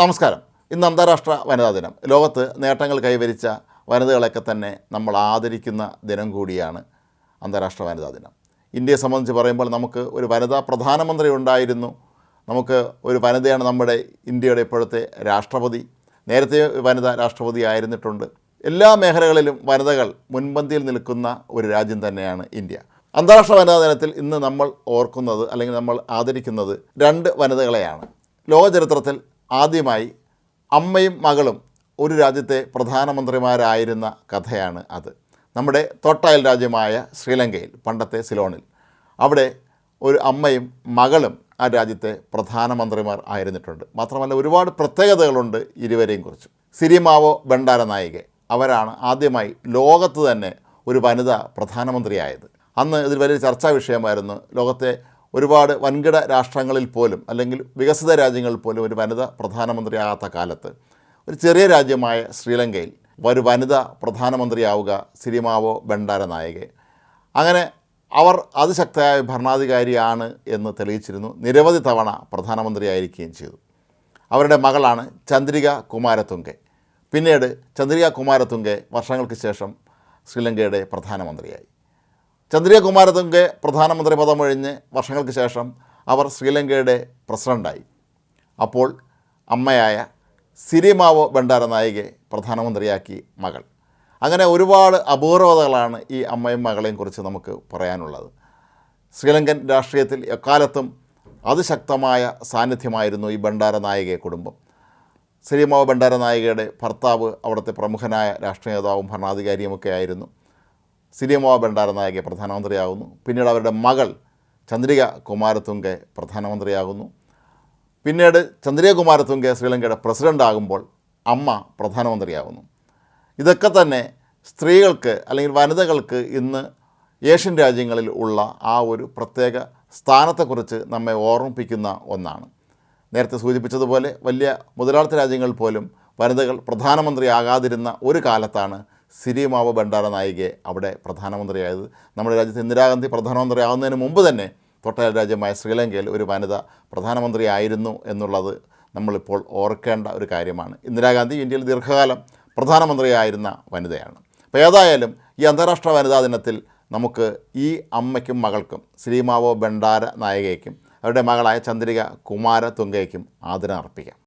നമസ്കാരം. ഇന്ന് അന്താരാഷ്ട്ര വനിതാ ദിനം. ലോകത്ത് നേട്ടങ്ങൾ കൈവരിച്ച വനിതകളൊക്കെ തന്നെ നമ്മൾ ആദരിക്കുന്ന ദിനം കൂടിയാണ് അന്താരാഷ്ട്ര വനിതാ ദിനം. ഇന്ത്യയെ സംബന്ധിച്ച് പറയുമ്പോൾ നമുക്ക് ഒരു വനിതാ പ്രധാനമന്ത്രി ഉണ്ടായിരുന്നു. നമുക്ക് ഒരു വനിതയാണ് നമ്മുടെ ഇന്ത്യയുടെ ഇപ്പോഴത്തെ രാഷ്ട്രപതി. നേരത്തെ വനിത രാഷ്ട്രപതി ആയിരുന്നിട്ടുണ്ട്. എല്ലാ മേഖലകളിലും വനിതകൾ മുൻപന്തിയിൽ നിൽക്കുന്ന ഒരു രാജ്യം തന്നെയാണ് ഇന്ത്യ. അന്താരാഷ്ട്ര വനിതാ ദിനത്തിൽ ഇന്ന് നമ്മൾ ഓർക്കുന്നത് അല്ലെങ്കിൽ നമ്മൾ ആദരിക്കുന്നത് രണ്ട് വനിതകളെയാണ്. ലോക ചരിത്രത്തിൽ ആദ്യമായി അമ്മയും മകളും ഒരു രാജ്യത്തെ പ്രധാനമന്ത്രിമാരായിരുന്ന കഥയാണ് അത്. നമ്മുടെ തൊട്ടയൽ രാജ്യമായ ശ്രീലങ്കയിൽ പണ്ടത്തെ സിലോണിൽ. അവിടെ ഒരു അമ്മയും മകളും ആ രാജ്യത്തെ പ്രധാനമന്ത്രിമാർ ആയിരുന്നിട്ടുണ്ട്. മാത്രമല്ല ഒരുപാട് പ്രത്യേകതകളുണ്ട് ഇരുവരെയും കുറിച്ച്. സിരിമാവോ ബണ്ടാര നായികെ അവരാണ് ആദ്യമായി ലോകത്ത് തന്നെ ഒരു വനിത പ്രധാനമന്ത്രിയായത്. അന്ന് ഇതിൽ വലിയ ചർച്ചാ വിഷയമായിരുന്നു. ലോകത്തെ ഒരുപാട് വൻകിട രാഷ്ട്രങ്ങളിൽ പോലും അല്ലെങ്കിൽ വികസിത രാജ്യങ്ങളിൽ പോലും ഒരു വനിത പ്രധാനമന്ത്രിയാകാത്ത കാലത്ത് ഒരു ചെറിയ രാജ്യമായ ശ്രീലങ്കയിൽ ഒരു വനിത പ്രധാനമന്ത്രിയാവുക സിരിമാവോ ഭണ്ഡാര നായകെ അങ്ങനെ അവർ അതിശക്തയായ ഭരണാധികാരിയാണ് എന്ന് തെളിയിച്ചിരുന്നു. നിരവധി തവണ പ്രധാനമന്ത്രിയായിരിക്കുകയും ചെയ്തു. അവരുടെ മകളാണ് ചന്ദ്രിക കുമാരതുംഗെ. പിന്നീട് ചന്ദ്രിക കുമാരതുംഗെ വർഷങ്ങൾക്ക് ശേഷം ശ്രീലങ്കയുടെ പ്രധാനമന്ത്രിയായി. ചന്ദ്രിക കുമാരതുംഗെ പ്രധാനമന്ത്രി പദമൊഴിഞ്ഞ് വർഷങ്ങൾക്ക് ശേഷം അവർ ശ്രീലങ്കയുടെ പ്രസിഡന്റായി അപ്പോൾ അമ്മയായ സിരിമാവോ ബണ്ടാര നായികെ പ്രധാനമന്ത്രിയാക്കി മകൾ. അങ്ങനെ ഒരുപാട് അപൂർവതകളാണ് ഈ അമ്മയും മകളെയും കുറിച്ച് നമുക്ക് പറയാനുള്ളത്. ശ്രീലങ്കൻ രാഷ്ട്രീയത്തിൽ എക്കാലത്തും അതിശക്തമായ സാന്നിധ്യമായിരുന്നു ഈ ബണ്ടാര നായികയെ കുടുംബം. സിരിമാവ് ബണ്ടാര നായികയുടെ ഭർത്താവ് അവിടുത്തെ പ്രമുഖനായ രാഷ്ട്രീയ നേതാവും ഭരണാധികാരിയുമൊക്കെ ആയിരുന്നു. സിരിമാവ ഭണ്ഡാര നായകെ പ്രധാനമന്ത്രിയാകുന്നു. പിന്നീട് അവരുടെ മകൾ ചന്ദ്രിക കുമാരത്തുങ്കെ പ്രധാനമന്ത്രിയാകുന്നു. പിന്നീട് ചന്ദ്രിക കുമാരത്തുങ്കെ ശ്രീലങ്കയുടെ പ്രസിഡന്റ് ആകുമ്പോൾ അമ്മ പ്രധാനമന്ത്രിയാകുന്നു. ഇതൊക്കെ തന്നെ സ്ത്രീകൾക്ക് അല്ലെങ്കിൽ വനിതകൾക്ക് ഇന്ന് ഏഷ്യൻ രാജ്യങ്ങളിൽ ഉള്ള ആ ഒരു പ്രത്യേക സ്ഥാനത്തെക്കുറിച്ച് നമ്മെ ഓർമ്മിപ്പിക്കുന്ന ഒന്നാണ്. നേരത്തെ സൂചിപ്പിച്ചതുപോലെ വലിയ മുതലാളിത്ത രാജ്യങ്ങളിൽ പോലും വനിതകൾ പ്രധാനമന്ത്രി പ്രധാനമന്ത്രിയാകാതിരുന്ന ഒരു കാലത്താണ് സിരിമാവ ഭണ്ഡാര നായികയെ അവിടെ പ്രധാനമന്ത്രിയായത്. നമ്മുടെ രാജ്യത്ത് ഇന്ദിരാഗാന്ധി പ്രധാനമന്ത്രിയാവുന്നതിന് മുമ്പ് തന്നെ തൊട്ടയൽ രാജ്യമായ ശ്രീലങ്കയിൽ ഒരു വനിത പ്രധാനമന്ത്രിയായിരുന്നു എന്നുള്ളത് നമ്മളിപ്പോൾ ഓർക്കേണ്ട ഒരു കാര്യമാണ്. ഇന്ദിരാഗാന്ധി ഇന്ത്യയിൽ ദീർഘകാലം പ്രധാനമന്ത്രിയായിരുന്ന വനിതയാണ്. അപ്പോൾ ഏതായാലും ഈ അന്താരാഷ്ട്ര വനിതാ ദിനത്തിൽ നമുക്ക് ഈ അമ്മയ്ക്കും മകൾക്കും ശ്രീമാവോ ഭണ്ഡാര നായികയ്ക്കും അവരുടെ മകളായ ചന്ദ്രിക കുമാര തുങ്കയ്ക്കും ആദരം അർപ്പിക്കാം.